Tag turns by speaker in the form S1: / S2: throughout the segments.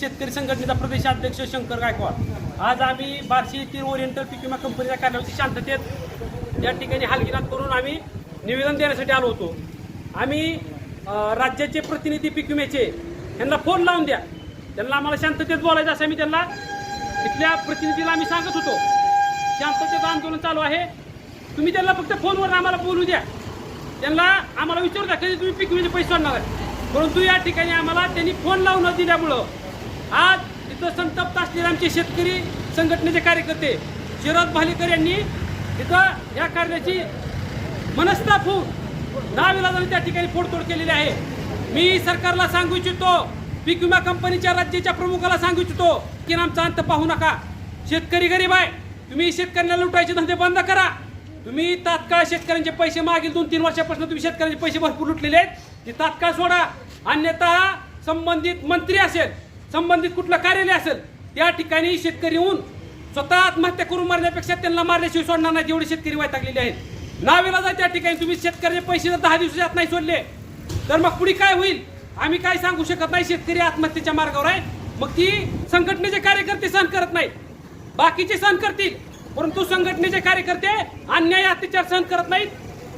S1: शेतकरी संघटनेचा प्रदेशाध्यक्ष शंकर गायकवाड. आज आम्ही बार्शी येथील ओरिएंटल पीक विमा कंपनीच्या कार्यालयाची शांततेत या ठिकाणी हालगिरात करून आम्ही निवेदन देण्यासाठी आलो होतो. आम्ही राज्याचे प्रतिनिधी पीक विम्याचे यांना फोन लावून द्या. त्यांना आम्हाला शांततेत बोलायचं असं आम्ही त्यांना तिथल्या प्रतिनिधीला आम्ही सांगत होतो. शांततेचं आंदोलन चालू आहे. तुम्ही त्यांना फक्त फोनवर आम्हाला बोलू द्या. त्यांना आम्हाला विचारू द्या कधी तुम्ही पीक विम्याचे पैसे आणणार आहे. परंतु या ठिकाणी आम्हाला त्यांनी फोन लावून न दिल्यामुळं आज तिथं संतप्त असलेले आमचे शेतकरी संघटनेचे कार्यकर्ते शिरोज भालेकर यांनी तिथं या कार्याची मनस्ताप होऊन नाविलाजाने त्या ठिकाणी फोडतोड केलेली आहे. मी सरकारला सांगू इच्छितो पीक विमा कंपनीच्या राज्याच्या प्रमुखाला सांगू इच्छितो की आमचा अंत पाहू नका. शेतकरी गरीब आहे. तुम्ही शेतकऱ्यांना लुटायचे धंदे बंद करा. तुम्ही तात्काळ शेतकऱ्यांचे पैसे मागील दोन तीन वर्षापासून तुम्ही शेतकऱ्यांचे पैसे भरपूर लुटलेले आहेत. ते तात्काळ सोडा. अन्यथा संबंधित मंत्री असेल संबंधित कुठलं कार्यालय असेल त्या ठिकाणी शेतकरी येऊन स्वतः आत्महत्या करून मारण्यापेक्षा त्यांना मारल्याशिवाय सोडणार नाही जेवढे शेतकरी वैतागलेले आहेत. नावेला जा त्या ठिकाणी तुम्ही शेतकऱ्याचे पैसे जर दहा दिवसात नाही सोडले. तर मग पुढे काय होईल? आम्ही काय सांगू शकत नाही शेतकरी आत्महत्येच्या मार्गावर आहे. मग ती संघटनेचे कार्यकर्ते सहन करत नाहीत. बाकीचे सहन करतील परंतु संघटनेचे कार्यकर्ते अन्याय अत्याचार सहन करत नाहीत.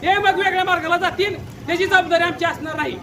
S1: ते मग वेगळ्या मार्गाला जातील त्याची जबाबदारी आमची असणार नाही.